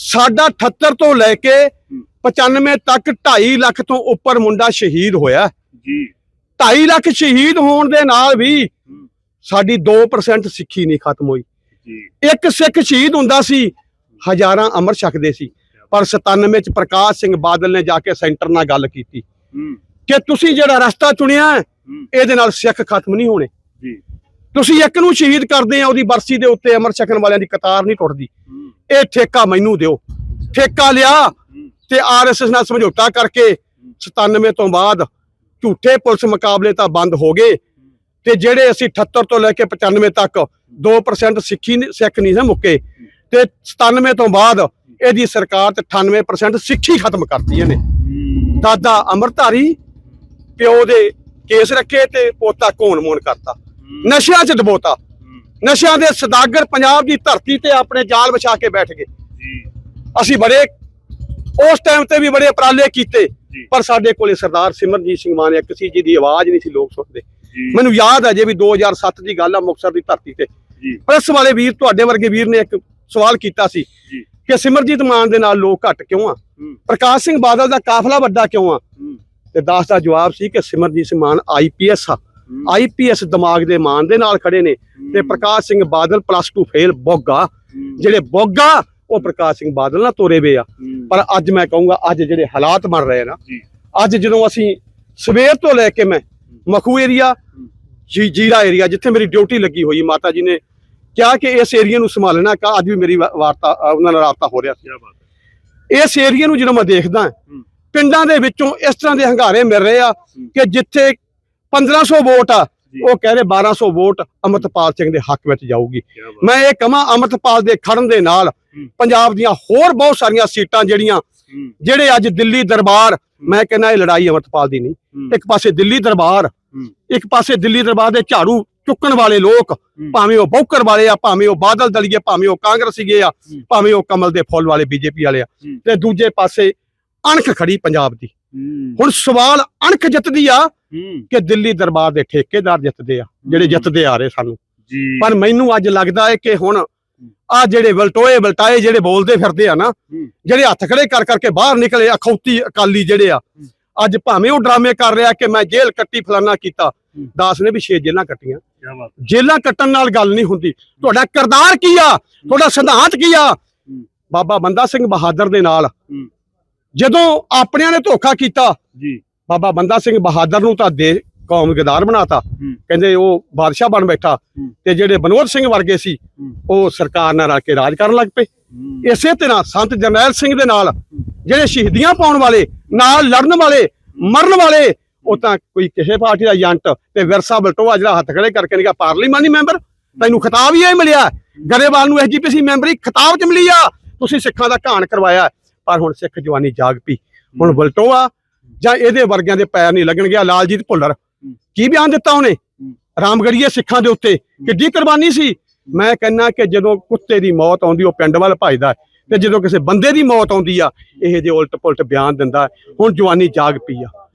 ਸਾਡਾ 78 ਤੋਂ ਲੈ ਕੇ 95 ਤੱਕ 2.5 ਲੱਖ ਤੋਂ ਉੱਪਰ ਮੁੰਡਾ ਸ਼ਹੀਦ ਹੋਇਆ। ਜੀ। 2.5 ਲੱਖ ਸ਼ਹੀਦ ਹੋਣ ਦੇ ਨਾਲ ਵੀ ਸਾਡੀ 2% ਸਿੱਖੀ ਨਹੀਂ ਖਤਮ ਹੋਈ। ਜੀ। ਇੱਕ ਸਿੱਖ ਸ਼ਹੀਦ ਹੁੰਦਾ ਸੀ ਹਜ਼ਾਰਾਂ ਅਮਰ ਛਕਦੇ ਸੀ। ਪਰ 97 ਚ ਪ੍ਰਕਾਸ਼ ਸਿੰਘ ਬਾਦਲ ਨੇ ਜਾ ਕੇ ਸੈਂਟਰ ਨਾਲ ਗੱਲ ਕੀਤੀ ਕਿ ਤੁਸੀਂ ਜਿਹੜਾ ਰਸਤਾ ਚੁਣਿਆ ਇਹਦੇ ਨਾਲ ਸਿੱਖ ਖਤਮ ਨਹੀਂ ਹੋਣੇ। ਤੁਸੀਂ ਇੱਕ ਨੂੰ ਸ਼ਹੀਦ ਕਰਦੇ ਆ ਉਹਦੀ ਬਰਸੀ ਦੇ ਉੱਤੇ ਅਮਰ ਛਕਣ ਵਾਲਿਆਂ ਦੀ ਕਤਾਰ ਨਹੀਂ ਟੁੱਟਦੀ। ਇਹ ਠੇਕਾ ਮੈਨੂੰ ਦਿਓ। ਠੇਕਾ ਲਿਆ ਤੇ ਆਰਐਸਐਸ ਨਾਲ ਸਮਝੌਤਾ ਕਰਕੇ 97 ਤੋਂ ਬਾਅਦ ਝੂਠੇ ਪੁਲਿਸ ਮੁਕਾਬਲੇ ਤਾਂ ਬੰਦ ਹੋ ਗਏ। ਤੇ ਜਿਹੜੇ ਅਸੀਂ 78 ਤੋਂ ਲੈ ਕੇ 95 ਤੱਕ 2% ਸਿੱਖੀ ਸਿੱਖ ਨਹੀਂ ਸੀ ਮੁੱਕੇ ਤੇ 97 ਤੋਂ ਬਾਅਦ ਇਹਦੀ ਸਰਕਾਰ ਤੇ 98% ਸਿੱਖੀ ਖਤਮ ਕਰਤੀ ਇਹਨੇ ਦਾਦਾ ਅਮਰਧਾਰੀ ਪਿਓ ਦੇ ਕੇਸ ਰੱਖੇ ਤੇ ਪੋਤਾ ਕੋਣ ਮੋਣ ਕਰਤਾ। ਨਸ਼ਿਆਂ 'ਚ ਡਬੋਤਾ। ਹੂੰ। ਨਸ਼ਿਆਂ ਦੇ ਸਦਾਗਰ ਪੰਜਾਬ ਦੀ ਧਰਤੀ ਤੇ ਆਪਣੇ ਜਾਲ ਵਿਛਾ ਕੇ ਬੈਠ ਗਏ। ਅਸੀਂ ਬੜੇ ਉਸ ਟਾਈਮ ਤੇ ਵੀ ਬੜੇ ਉਪਰਾਲੇ ਕੀਤੇ। ਪਰ ਸਾਡੇ ਕੋਲੇ ਸਰਦਾਰ ਸਿਮਰਨਜੀਤ ਸਿੰਘ ਮਾਨ ਇੱਕ ਸੀ ਜਿਹਦੀ ਆਵਾਜ਼ ਨਹੀਂ ਸੀ ਲੋਕ ਸੁਣਦੇ। ਮੈਨੂੰ ਯਾਦ ਹੈ ਜੇ ਵੀ 2007 ਦੀ ਗੱਲ ਆ ਮੁਕਤਸਰ ਦੀ ਧਰਤੀ ਤੇ। ਪ੍ਰੈਸ ਵਾਲੇ ਵੀਰ ਤੁਹਾਡੇ ਵਰਗੇ ਵੀਰ ਨੇ ਇੱਕ ਸਵਾਲ ਕੀਤਾ ਸੀ ਕਿ ਸਿਮਰਜੀਤ ਮਾਨ ਦੇ ਨਾਲ ਲੋਕ ਘੱਟ ਕਿਉਂ ਆ? ਪ੍ਰਕਾਸ਼ ਸਿੰਘ ਬਾਦਲ ਦਾ ਕਾਫਲਾ ਵੱਡਾ ਕਿਉਂ ਆ? ਤੇ ਦਾਸ ਦਾ ਜਵਾਬ ਸੀ ਕਿ ਸਿਮਰਜੀਤ ਸਿੰਘ ਮਾਨ ਆਈਪੀਐਸ ਆ। ਆਈਪੀਐਸ ਦਿਮਾਗ ਦੇ ਮਾਨ ਦੇ ਨਾਲ ਖੜੇ ਨੇ ਤੇ ਪ੍ਰਕਾਸ਼ ਸਿੰਘ ਬਾਦਲ ਪਲੱਸ 2 ਫੇਲ ਬੋਗਾ। ਜਿਹੜੇ ਬੋਗਾ ਉਹ ਪ੍ਰਕਾਸ਼ ਸਿੰਘ ਬਾਦਲ ਨਾਲ ਤੋਰੇ ਵੇ ਆ। ਪਰ ਅੱਜ ਮੈਂ ਕਹੂੰਗਾ ਅੱਜ ਜਿਹੜੇ ਹਾਲਾਤ ਬਣ ਰਹੇ ਨਾ ਅੱਜ ਜਦੋਂ ਅਸੀਂ ਸਵੇਰ ਤੋਂ ਲੈ ਕੇ ਮੈਂ ਮਖੂ ਏਰੀਆ ਜੀ ਜੀਰਾ ਏਰੀਆ ਜਿੱਥੇ ਮੇਰੀ ਡਿਊਟੀ ਲੱਗੀ ਹੋਈ ਮਾਤਾ ਜੀ ਨੇ ਕਿਹਾ ਕਿ ਇਸ ਏਰੀਆ ਨੂੰ ਸੰਭਾਲਣਾ ਕਾ ਅੱਜ ਵੀ ਮੇਰੀ ਵਾਰਤਾ ਉਹਨਾਂ ਨਾਲ ਰਾਬਤਾ ਹੋ ਰਿਹਾ ਸੀ। ਕੀ ਬਾਤ ਹੈ। ਇਸ ਏਰੀਆ ਨੂੰ ਜਦੋਂ ਮੈਂ ਦੇਖਦਾ। ਪਿੰਡਾਂ ਦੇ ਵਿੱਚੋਂ ਇਸ ਤਰ੍ਹਾਂ ਦੇ ਹੰਗਾਰੇ ਮਿਲ ਰਹੇ ਆ ਕਿ ਜਿੱਥੇ 1500 ਵੋਟ ਆ। ਉਹ ਕਹਿ ਰਹੇ 1200 ਵੋਟ ਅਮਰਤਪਾਲ ਸਿੰਘ ਦੇ ਹੱਕ ਵਿੱਚ ਜਾਊਗੀ। ਮੈਂ ਇਹ ਕਹਾਂ ਅਮਰਤਪਾਲ ਦੇ ਖੜਨ ਦੇ ਨਾਲ ਪੰਜਾਬ ਦੀਆਂ ਹੋਰ ਬਹੁਤ ਸਾਰੀਆਂ ਸੀਟਾਂ ਜਿਹੜੀਆਂ ਜਿਹੜੇ ਅੱਜ ਦਿੱਲੀ ਦਰਬਾਰ ਮੈਂ ਕਹਿੰਦਾ ਇਹ ਲੜਾਈ ਅਮਰਤਪਾਲ ਦੀ ਨਹੀਂ। ਇੱਕ ਪਾਸੇ ਦਿੱਲੀ ਦਰਬਾਰ ਇੱਕ ਪਾਸੇ ਦਿੱਲੀ ਦਰਬਾਰ ਦੇ ਝਾੜੂ ਚੁੱਕਣ ਵਾਲੇ ਲੋਕ। ਭਾਵੇਂ ਉਹ ਬੌਕਰ ਵਾਲੇ ਆ ਭਾਵੇਂ ਉਹ ਬਾਦਲ ਦਲੀਏ ਭਾਵੇਂ ਉਹ ਕਾਂਗਰਸੀਏ ਆ ਹੂੰ। ਭਾਵੇਂ ਉਹ ਕਮਲ ਦੇ ਫੁੱਲ ਵਾਲੇ ਬੀਜੇਪੀ ਵਾਲੇ ਆ। ਤੇ ਦੂਜੇ ਪਾਸੇ ਅਣਖ ਖੜੀ ਪੰਜਾਬ ਦੀ। ਹੁਣ ਸਵਾਲ ਅਣਖ ਜਿੱਤਦੀ ਆ ਕਿ ਦਿੱਲੀ ਦਰਬਾਰ ਦੇ ਠੇਕੇਦਾਰ ਜਿੱਤਦੇ ਆ ਜਿਹੜੇ। ਜਿੱਤਦੇ ਆ ਰਹੇ ਸਾਨੂੰ। ਪਰ ਮੈਨੂੰ ਅੱਜ ਲੱਗਦਾ ਹੈ ਕਿ ਹੁਣ ਆ ਜਿਹੜੇ ਵਲਟੋਏ ਵਲਟਾਏ ਜਿਹੜੇ ਬੋਲਦੇ ਫਿਰਦੇ ਆ ਨਾ। ਜਿਹੜੇ ਹੱਥ ਖੜੇ ਕਰ ਕਰਕੇ ਬਾਹਰ ਨਿਕਲੇ ਅਖੌਤੀ ਅਕਾਲੀ ਜਿਹੜੇ ਆ ਅੱਜ ਭਾਵੇਂ ਉਹ ਡਰਾਮੇ ਕਰ ਰਿਹਾ ਕਿ ਮੈਂ ਜੇਲ੍ਹ ਕੱਟੀ ਫਲਾਨਾ ਕੀਤਾ ਦਾਸ ਨੇ ਵੀ ਛੇ ਜੇਲ੍ਹਾਂ ਕੱਟੀਆਂ। ਜੇਲ੍ਹਾਂ ਕੱਟਣ ਨਾਲ ਗੱਲ ਨਹੀਂ ਹੁੰਦੀ। ਤੁਹਾਡਾ ਕਿਰਦਾਰ ਕੀ ਆ? ਤੁਹਾਡਾ ਸਿਧਾਂਤ ਕੀ ਆ? ਬਾਬਾ ਬੰਦਾ ਸਿੰਘ ਬਹਾਦਰ ਦੇ ਨਾਲ। ਜਦੋਂ ਆਪਣਿਆਂ ਨੇ ਧੋਖਾ ਕੀਤਾ ਜੀ। ਬਾਬਾ ਬੰਦਾ ਸਿੰਘ ਬਹਾਦਰ ਨੂੰ ਤਾਂ ਦੇ ਕੌਮ ਗਦਾਰ ਬਣਾਤਾ। ਕਹਿੰਦੇ ਉਹ ਬਾਦਸ਼ਾਹ ਬਣ ਬੈਠਾ। ਤੇ ਜਿਹੜੇ ਬਨੋਦ ਸਿੰਘ ਵਰਗੇ ਸੀ। ਉਹ ਸਰਕਾਰ ਨਾਲ ਰਲ ਕੇ ਰਾਜ ਕਰਨ ਲੱਗ ਪਏ। ਇਸੇ ਤਰ੍ਹਾਂ ਸੰਤ ਜਰਨੈਲ ਸਿੰਘ ਦੇ ਨਾਲ ਜਿਹੜੇ ਸ਼ਹੀਦੀਆਂ ਪਾਉਣ ਵਾਲੇ ਨਾਲ ਲੜਨ ਵਾਲੇ ਮਰਨ ਵਾਲੇ ਉਹ ਤਾਂ ਕੋਈ ਕਿਸੇ ਪਾਰਟੀ ਦਾ ਏਜੰਟ ਤੇ ਵਿਰਸਾ ਬਲਟੋਆ ਜਿਹੜਾ ਹੱਥ ਖੜੇ ਕਰਕੇ ਨਿਕਾ ਪਾਰਲੀਮਾਨੀ ਮੈਂਬਰ ਤੈਨੂੰ ਖਿਤਾਬ ਹੀ ਇਹ ਮਿਲਿਆ। ਗਰੇਵਾਲ ਨੂੰ ਐਸਜੀਪੀਸੀ ਮੈਂਬਰੀ ਖਿਤਾਬ ਚ ਮਿਲੀ ਆ। ਤੁਸੀਂ ਸਿੱਖਾਂ ਦਾ ਘਾਣ ਕਰਵਾਇਆ। ਪਰ ਹੁਣ ਸਿੱਖ ਜਵਾਨੀ ਜਾਗ ਪਈ। ਹੁਣ ਬਲਟੋਆ ਜਾਂ ਇਹਦੇ ਵਰਗਿਆਂ ਦੇ ਪੈਰ ਨਹੀਂ ਲੱਗਣ ਗਿਆ ਲਾਲਜੀਤ ਭੁੱਲਰ। ਕੀ ਬਿਆਨ ਦਿੱਤਾ ਉਹਨੇ? ਰਾਮਗੜੀਏ ਸਿੱਖਾਂ ਦੇ ਉੱਤੇ। ਕਿੱਡੀ ਕੁਰਬਾਨੀ ਸੀ। ਮੈਂ ਕਹਿੰਨਾ ਕਿ ਜਦੋਂ ਕੁੱਤੇ ਦੀ ਮੌਤ ਆਉਂਦੀ ਉਹ ਪਿੰਡ ਵੱਲ ਭਜਦਾ ਤੇ ਜਦੋਂ ਕਿਸੇ ਬੰਦੇ ਦੀ ਮੌਤ ਆਉਂਦੀ ਆ ਇਹ ਜੇ ਉਲਟ ਪੁਲਟ ਬਿਆਨ ਦਿੰਦਾ। ਹੁਣ ਜਵਾਨੀ ਜਾਗ ਪਈ ਆ।